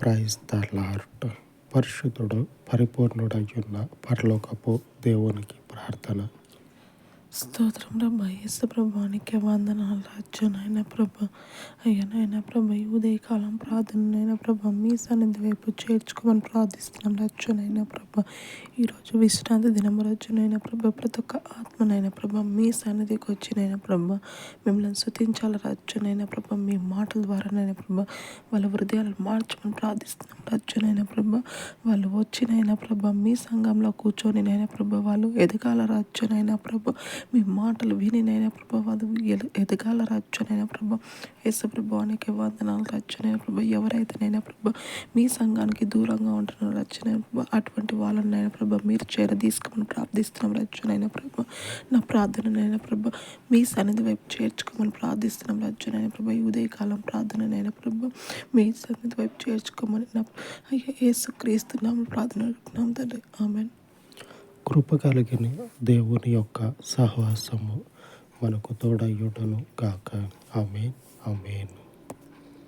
Praise the lord పరిశుద్ధుడు పరిపూర్ణుడయ్యున్న పరలోకపు దేవునికి ప్రార్థన. స్తోత్రం ప్రభా. యేసు ప్రభానికి వందనాలు అర్జునైన ప్రభ. అయ్యనైనా ప్రభ ఈ ఉదయకాలం ప్రార్థనైన ప్రభ మీ సన్నిధి వైపు చేర్చుకోమని ప్రార్థిస్తున్నాం రాజ్యునైనా ప్రభ. ఈరోజు విశ్రాంతి దినం రచ్చునైన ప్రభ. ప్రతి ఒక్క ఆత్మనైనా ప్రభ మీ సన్నిధికి వచ్చినైనా ప్రభ మిమ్మల్ని శుతించాలి రాజ్యునైనా ప్రభ. మీ మాటల ద్వారానైనా ప్రభ వాళ్ళ హృదయాలను మార్చమని ప్రార్థిస్తున్నాం రాజ్యునైనా ప్రభ. వాళ్ళు వచ్చినైనా ప్రభ మీ సంఘంలో కూర్చొని నైనా ప్రభ వాళ్ళు ఎదగాల రాజ్యునైనా ప్రభ. మీ మాటలు విని నైనా ప్రభా అది ఎదగాల రాజ్యునైనా ప్రభా. యేసు ప్రభానికి వందనాలు రాజ్యునైనా ప్రభా. ఎవరైతేనైనా ప్రభా మీ సంఘానికి దూరంగా ఉంటున్న రాజ్యునైనా ప్రభా. అటువంటి వాళ్ళని నైనా ప్రభా. మీరు చేర తీసుకోమని ప్రార్థిస్తున్నాం రాజ్యునైనా ప్రభా. నా ప్రార్థననైనా ప్రభా. మీ సన్నిధి వైపు చేర్చుకోమని ప్రార్థిస్తున్నాం రాజ్యునైనా ప్రభా. ఈ ఉదయకాలం ప్రార్థననైనా ప్రభా. మీ సన్నిధి వైపు చేర్చుకోమని నా అయ్యా యేసు క్రీస్తున్నాము ప్రార్థన తండ్రి. ఆమెను. కృప కలిగిన దేవుని యొక్క సహవాసము మనకు తోడయ్యుటను కాక ఆమెన్. ఆమెన్.